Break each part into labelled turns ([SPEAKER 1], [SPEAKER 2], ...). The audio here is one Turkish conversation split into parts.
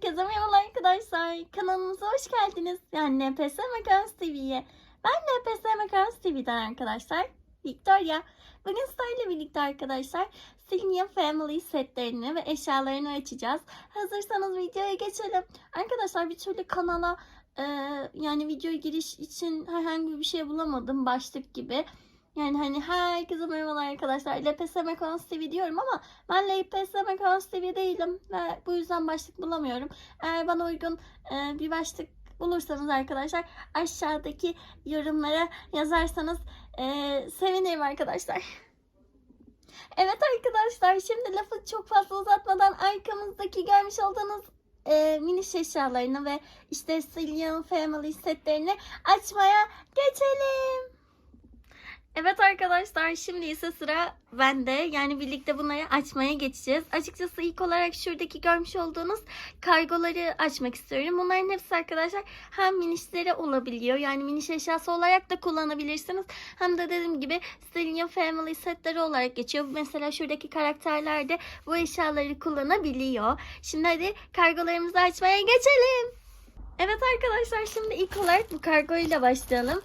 [SPEAKER 1] Herkese merhabalar arkadaşlar. Kanalımıza hoş geldiniz. Yani NPS Makans TV'ye. Ben NPS Makans TV'den arkadaşlar. Victoria. Bugün sizlerle birlikte arkadaşlar Silnia Family setlerini ve eşyalarını açacağız. Hazırsanız videoya geçelim. Arkadaşlar bir türlü kanala e, yani video giriş için herhangi bir şey bulamadım başlık gibi. Yani hani herkese merhabalar arkadaşlar. LPS Makans TV diyorum ama ben LPS Makans TV değilim ve bu yüzden başlık bulamıyorum. Eğer bana uygun e, bir başlık bulursanız arkadaşlar aşağıdaki yorumlara yazarsanız e, sevinirim arkadaşlar. Evet arkadaşlar şimdi lafı çok fazla uzatmadan arkamızdaki görmüş olduğunuz e, mini eşyalarını ve işte Cillian Family setlerini açmaya geçelim. Evet arkadaşlar şimdi ise sıra bende. Yani birlikte bunları açmaya geçeceğiz. Açıkçası ilk olarak şuradaki görmüş olduğunuz kargoları açmak istiyorum. Bunların hepsi arkadaşlar hem minişleri olabiliyor. Yani miniş eşyası olarak da kullanabilirsiniz. Hem de dediğim gibi Stellium Family setleri olarak geçiyor. Mesela şuradaki karakterler de bu eşyaları kullanabiliyor. Şimdi hadi kargolarımızı açmaya geçelim. Evet arkadaşlar şimdi ilk olarak bu kargoyla başlayalım.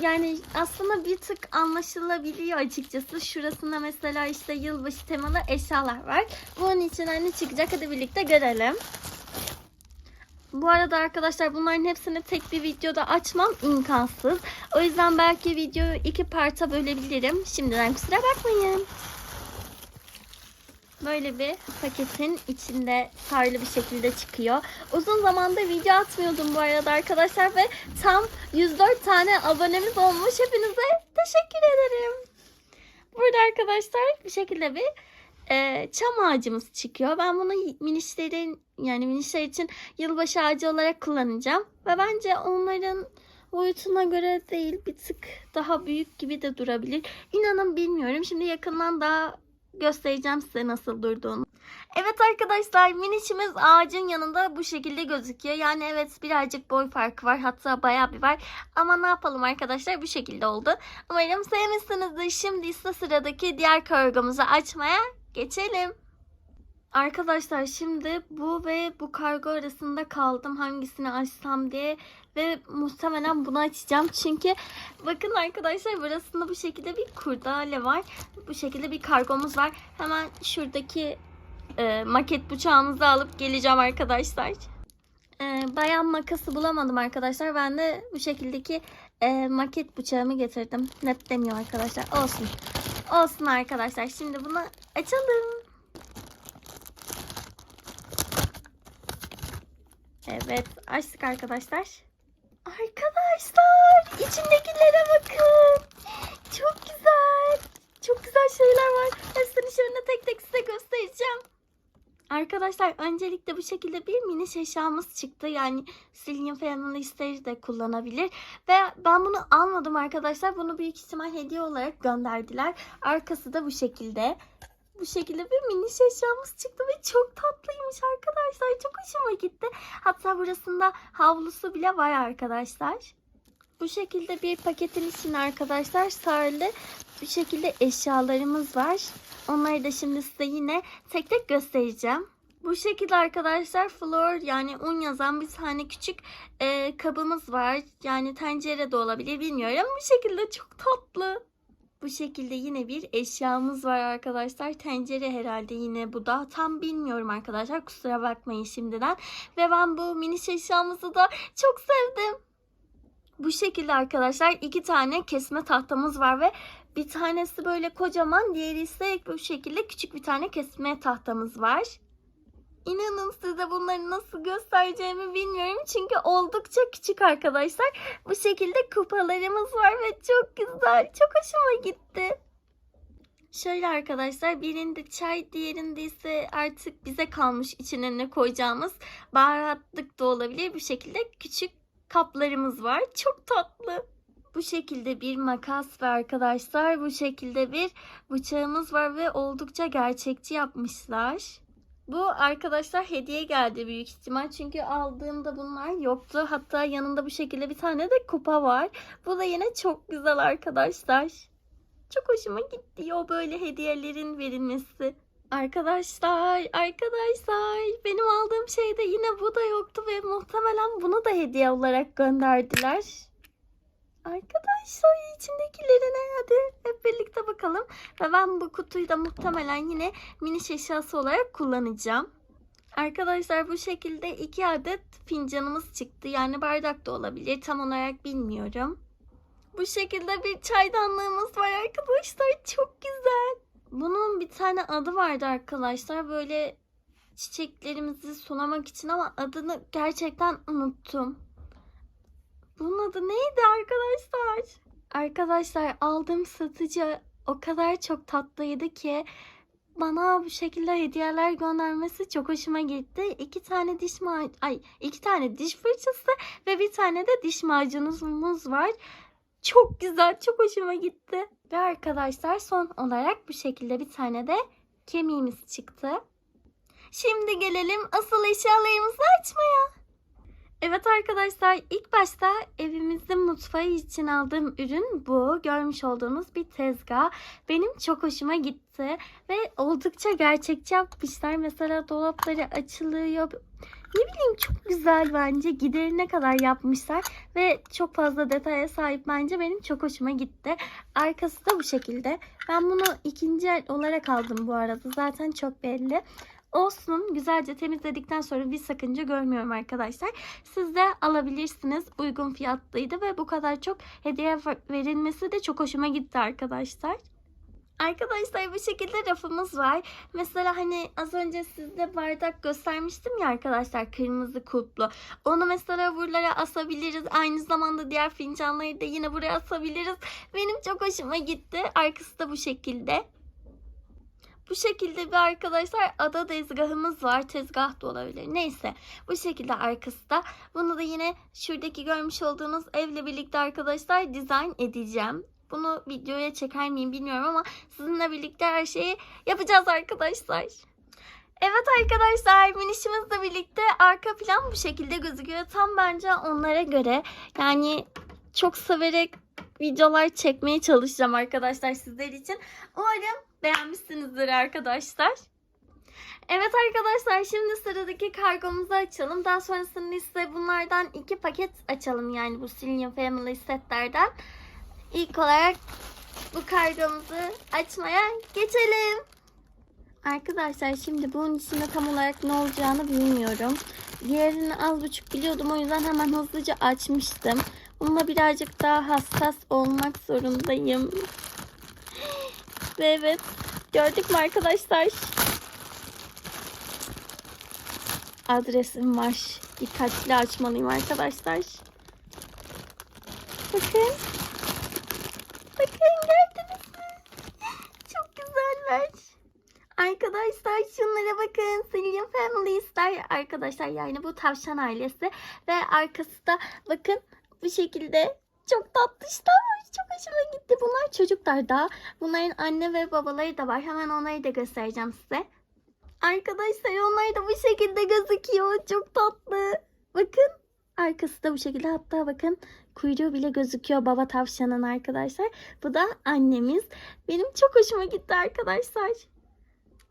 [SPEAKER 1] Yani aslında bir tık anlaşılabiliyor açıkçası. Şurasında mesela işte yılbaşı temalı eşyalar var. Bunun içinden ne çıkacak hadi birlikte görelim. Bu arada arkadaşlar bunların hepsini tek bir videoda açmam imkansız. O yüzden belki videoyu iki parta bölebilirim. Şimdiden kusura bakmayın. Böyle bir paketin içinde sarılı bir şekilde çıkıyor. Uzun zamandır video atmıyordum bu arada arkadaşlar ve tam 104 tane abonemiz olmuş. Hepinize teşekkür ederim. Burada arkadaşlar bir şekilde bir e, çam ağacımız çıkıyor. Ben bunu minişlerin yani minişler için yılbaşı ağacı olarak kullanacağım. Ve bence onların boyutuna göre değil bir tık daha büyük gibi de durabilir. İnanın bilmiyorum. Şimdi yakından daha göstereceğim size nasıl durduğunu. Evet arkadaşlar minişimiz ağacın yanında bu şekilde gözüküyor. Yani evet birazcık boy farkı var. Hatta bayağı bir var. Ama ne yapalım arkadaşlar bu şekilde oldu. Umarım sevmişsinizdir. Şimdi ise sıradaki diğer kargomuzu açmaya geçelim. Arkadaşlar şimdi bu ve bu kargo arasında kaldım hangisini açsam diye ve muhtemelen bunu açacağım. Çünkü bakın arkadaşlar burasında bu şekilde bir kurdale var. Bu şekilde bir kargomuz var. Hemen şuradaki e, maket bıçağımızı alıp geleceğim arkadaşlar. E, bayan makası bulamadım arkadaşlar. Ben de bu şekildeki e, maket bıçağımı getirdim. Net demiyor arkadaşlar. Olsun. Olsun arkadaşlar. Şimdi bunu açalım. Evet açtık arkadaşlar. Arkadaşlar içindekilere bakın. Çok güzel. Çok güzel şeyler var. Hepsini şöyle tek tek size göstereceğim. Arkadaşlar öncelikle bu şekilde bir mini eşyamız çıktı. Yani Cillian Family Stage de kullanabilir. Ve ben bunu almadım arkadaşlar. Bunu büyük ihtimal hediye olarak gönderdiler. Arkası da bu şekilde bu şekilde bir mini eşyamız çıktı ve çok tatlıymış arkadaşlar. Çok hoşuma gitti. Hatta burasında havlusu bile var arkadaşlar. Bu şekilde bir paketin içinde arkadaşlar sarılı bir şekilde eşyalarımız var. Onları da şimdi size yine tek tek göstereceğim. Bu şekilde arkadaşlar flor yani un yazan bir tane küçük e, kabımız var. Yani tencere de olabilir bilmiyorum. Bu şekilde çok tatlı. Bu şekilde yine bir eşyamız var arkadaşlar. Tencere herhalde yine bu da. Tam bilmiyorum arkadaşlar. Kusura bakmayın şimdiden. Ve ben bu mini eşyamızı da çok sevdim. Bu şekilde arkadaşlar iki tane kesme tahtamız var ve bir tanesi böyle kocaman, diğeri ise bu şekilde küçük bir tane kesme tahtamız var. İnanın size bunları nasıl göstereceğimi bilmiyorum. Çünkü oldukça küçük arkadaşlar. Bu şekilde kupalarımız var ve çok güzel. Çok hoşuma gitti. Şöyle arkadaşlar birinde çay diğerinde ise artık bize kalmış içine ne koyacağımız baharatlık da olabilir. Bu şekilde küçük kaplarımız var. Çok tatlı. Bu şekilde bir makas ve arkadaşlar bu şekilde bir bıçağımız var ve oldukça gerçekçi yapmışlar. Bu arkadaşlar hediye geldi büyük ihtimal. Çünkü aldığımda bunlar yoktu. Hatta yanında bu şekilde bir tane de kupa var. Bu da yine çok güzel arkadaşlar. Çok hoşuma gitti o böyle hediyelerin verilmesi. Arkadaşlar, arkadaşlar benim aldığım şeyde yine bu da yoktu ve muhtemelen bunu da hediye olarak gönderdiler. Arkadaşlar içindekilerine hadi birlikte bakalım. Ve ben bu kutuyu da muhtemelen yine mini eşyası olarak kullanacağım. Arkadaşlar bu şekilde iki adet fincanımız çıktı. Yani bardak da olabilir. Tam olarak bilmiyorum. Bu şekilde bir çaydanlığımız var arkadaşlar. Çok güzel. Bunun bir tane adı vardı arkadaşlar. Böyle çiçeklerimizi sulamak için ama adını gerçekten unuttum. Bunun adı neydi arkadaşlar? Arkadaşlar aldığım satıcı o kadar çok tatlıydı ki bana bu şekilde hediyeler göndermesi çok hoşuma gitti. İki tane diş ma ay iki tane diş fırçası ve bir tane de diş macunumuz var. Çok güzel, çok hoşuma gitti. Ve arkadaşlar son olarak bu şekilde bir tane de kemiğimiz çıktı. Şimdi gelelim asıl eşyalarımızı açmaya. Evet arkadaşlar ilk başta evimizin mutfağı için aldığım ürün bu. Görmüş olduğunuz bir tezgah. Benim çok hoşuma gitti ve oldukça gerçekçi yapmışlar. Mesela dolapları açılıyor. Ne bileyim çok güzel bence. Giderine kadar yapmışlar ve çok fazla detaya sahip bence benim çok hoşuma gitti. Arkası da bu şekilde. Ben bunu ikinci olarak aldım bu arada. Zaten çok belli. Olsun güzelce temizledikten sonra bir sakınca görmüyorum arkadaşlar. Siz de alabilirsiniz. Uygun fiyatlıydı ve bu kadar çok hediye verilmesi de çok hoşuma gitti arkadaşlar. Arkadaşlar bu şekilde rafımız var. Mesela hani az önce sizde bardak göstermiştim ya arkadaşlar kırmızı kulplu. Onu mesela buralara asabiliriz. Aynı zamanda diğer fincanları da yine buraya asabiliriz. Benim çok hoşuma gitti. Arkası da bu şekilde. Bu şekilde bir arkadaşlar ada tezgahımız var. Tezgah da olabilir. Neyse. Bu şekilde arkası da. Bunu da yine şuradaki görmüş olduğunuz evle birlikte arkadaşlar dizayn edeceğim. Bunu videoya çeker miyim bilmiyorum ama sizinle birlikte her şeyi yapacağız arkadaşlar. Evet arkadaşlar minişimizle birlikte arka plan bu şekilde gözüküyor. Tam bence onlara göre yani çok severek videolar çekmeye çalışacağım arkadaşlar sizler için. Umarım beğenmişsinizdir arkadaşlar. Evet arkadaşlar şimdi sıradaki kargomuzu açalım. Daha sonrasında ise bunlardan iki paket açalım. Yani bu Cillian Family setlerden. İlk olarak bu kargomuzu açmaya geçelim. Arkadaşlar şimdi bunun içinde tam olarak ne olacağını bilmiyorum. Diğerini az buçuk biliyordum o yüzden hemen hızlıca açmıştım. Bununla birazcık daha hassas olmak zorundayım. Ve evet gördük mü arkadaşlar? Adresim var. Dikkatli açmalıyım arkadaşlar. Bakın. Bakın gördünüz mü? Çok güzeller. Arkadaşlar şunlara bakın. Cillian Family Star arkadaşlar yani bu tavşan ailesi. Ve arkası da bakın bu şekilde çok tatlışlar. Çok hoşuma gitti. Bunlar çocuklar da. Bunların anne ve babaları da var. Hemen onları da göstereceğim size. Arkadaşlar onlar da bu şekilde gözüküyor. Çok tatlı. Bakın. Arkası da bu şekilde. Hatta bakın kuyruğu bile gözüküyor baba tavşanın arkadaşlar. Bu da annemiz. Benim çok hoşuma gitti arkadaşlar.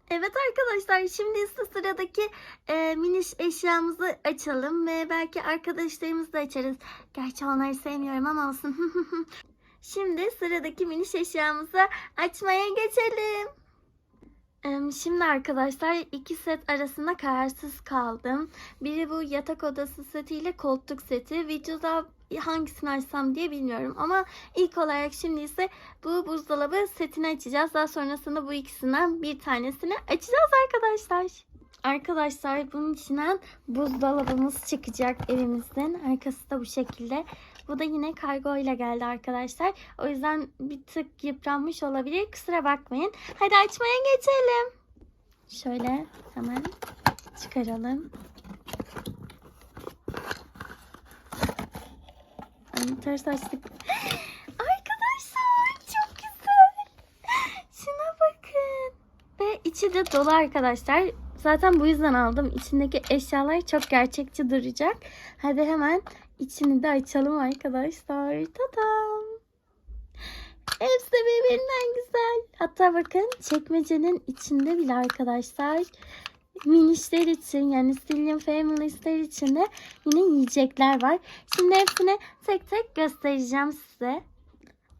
[SPEAKER 1] Evet arkadaşlar şimdi ise sıradaki e, miniş eşyamızı açalım ve belki arkadaşlarımızı da açarız. Gerçi onları sevmiyorum ama olsun. şimdi sıradaki miniş eşyamızı açmaya geçelim. Şimdi arkadaşlar iki set arasında kararsız kaldım. Biri bu yatak odası seti ile koltuk seti. Videoda hangisini açsam diye bilmiyorum. Ama ilk olarak şimdi ise bu buzdolabı setini açacağız. Daha sonrasında bu ikisinden bir tanesini açacağız arkadaşlar. Arkadaşlar bunun içinden buzdolabımız çıkacak evimizden. Arkası da bu şekilde. Bu da yine kargo ile geldi arkadaşlar. O yüzden bir tık yıpranmış olabilir. Kusura bakmayın. Hadi açmaya geçelim. Şöyle hemen çıkaralım. Ay, ters açtık. Arkadaşlar çok güzel. Şuna bakın. Ve içi de dolu arkadaşlar. Zaten bu yüzden aldım. İçindeki eşyalar çok gerçekçi duracak. Hadi hemen içini de açalım arkadaşlar. Tadam. Hepsi birbirinden güzel. Hatta bakın çekmecenin içinde bile arkadaşlar minişler için yani Stillion Families'ler için de yine yiyecekler var. Şimdi hepsini tek tek göstereceğim size.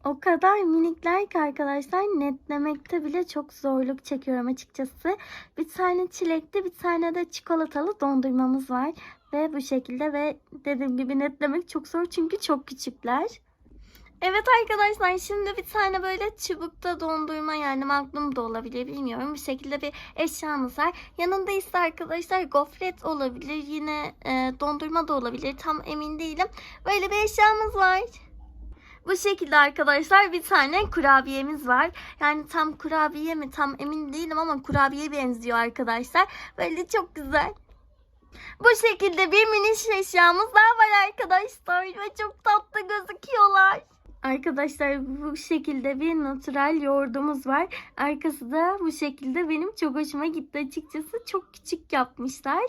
[SPEAKER 1] O kadar minikler ki arkadaşlar netlemekte bile çok zorluk çekiyorum açıkçası. Bir tane çilekli bir tane de çikolatalı dondurmamız var. Ve bu şekilde ve dediğim gibi netlemek çok zor çünkü çok küçükler. Evet arkadaşlar şimdi bir tane böyle çubukta dondurma yani magnum da olabilir bilmiyorum. Bir şekilde bir eşyamız var. Yanında ise arkadaşlar gofret olabilir yine e, dondurma da olabilir tam emin değilim. Böyle bir eşyamız var. Bu şekilde arkadaşlar bir tane kurabiyemiz var. Yani tam kurabiye mi tam emin değilim ama kurabiye benziyor arkadaşlar. Böyle çok güzel. Bu şekilde bir mini eşyamız daha var arkadaşlar ve çok tatlı gözüküyorlar. Arkadaşlar bu şekilde bir natural yoğurdumuz var. Arkası da bu şekilde benim çok hoşuma gitti açıkçası. Çok küçük yapmışlar.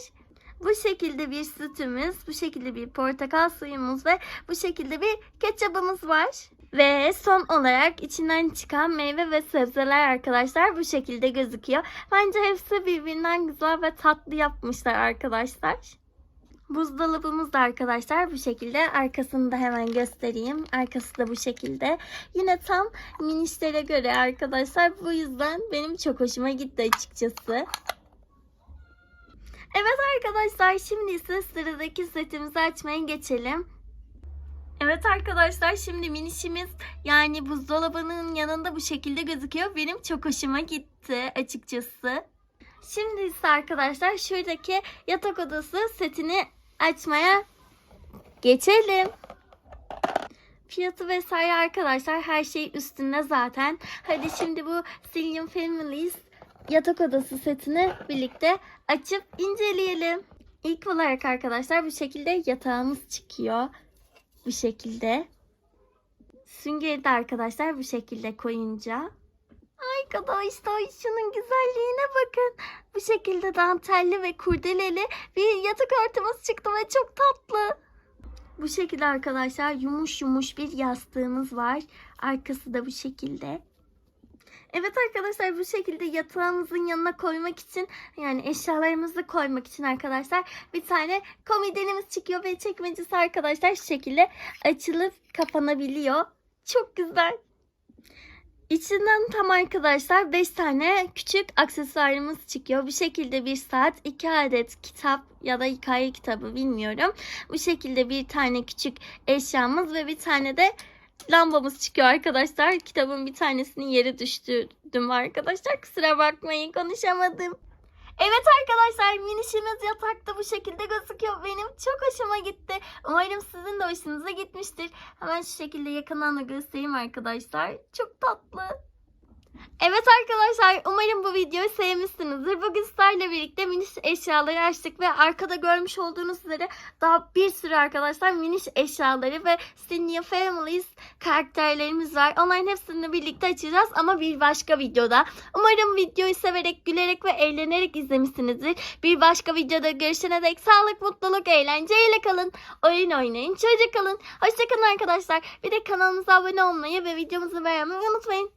[SPEAKER 1] Bu şekilde bir sütümüz, bu şekilde bir portakal suyumuz ve bu şekilde bir ketçabımız var. Ve son olarak içinden çıkan meyve ve sebzeler arkadaşlar bu şekilde gözüküyor. Bence hepsi birbirinden güzel ve tatlı yapmışlar arkadaşlar. Buzdolabımız da arkadaşlar bu şekilde. Arkasını da hemen göstereyim. Arkası da bu şekilde. Yine tam minişlere göre arkadaşlar. Bu yüzden benim çok hoşuma gitti açıkçası. Evet arkadaşlar şimdi ise sıradaki setimizi açmaya geçelim. Evet arkadaşlar şimdi minişimiz yani buzdolabının yanında bu şekilde gözüküyor. Benim çok hoşuma gitti açıkçası. Şimdi ise arkadaşlar şuradaki yatak odası setini açmaya geçelim. Fiyatı vesaire arkadaşlar her şey üstünde zaten. Hadi şimdi bu Silium Families yatak odası setini birlikte açıp inceleyelim. İlk olarak arkadaşlar bu şekilde yatağımız çıkıyor. Bu şekilde. Süngeri de arkadaşlar bu şekilde koyunca. Arkadaşlar şunun güzelliğine bakın. Bu şekilde dantelli ve kurdeleli bir yatak örtümüz çıktı ve çok tatlı. Bu şekilde arkadaşlar yumuş yumuş bir yastığımız var. Arkası da bu şekilde. Evet arkadaşlar bu şekilde yatağımızın yanına koymak için yani eşyalarımızı koymak için arkadaşlar bir tane komodinimiz çıkıyor ve çekmecesi arkadaşlar şu şekilde açılıp kapanabiliyor. Çok güzel. İçinden tam arkadaşlar 5 tane küçük aksesuarımız çıkıyor. Bu şekilde bir saat, 2 adet kitap ya da hikaye kitabı bilmiyorum. Bu şekilde bir tane küçük eşyamız ve bir tane de lambamız çıkıyor arkadaşlar. Kitabın bir tanesinin yere düştürdüm arkadaşlar. Kusura bakmayın konuşamadım. Evet arkadaşlar minişimiz yatakta bu şekilde gözüküyor. Benim çok hoşuma gitti. Umarım sizin de hoşunuza gitmiştir. Hemen şu şekilde yakından da göstereyim arkadaşlar. Çok tatlı. Evet arkadaşlar umarım bu videoyu sevmişsinizdir. Bugün sizlerle birlikte miniş eşyaları açtık ve arkada görmüş olduğunuz üzere daha bir sürü arkadaşlar miniş eşyaları ve Senior Families karakterlerimiz var. Onların hepsini birlikte açacağız ama bir başka videoda. Umarım videoyu severek, gülerek ve eğlenerek izlemişsinizdir. Bir başka videoda görüşene dek sağlık, mutluluk, eğlenceyle kalın. Oyun oynayın, çocuk kalın. Hoşçakalın arkadaşlar. Bir de kanalımıza abone olmayı ve videomuzu beğenmeyi unutmayın.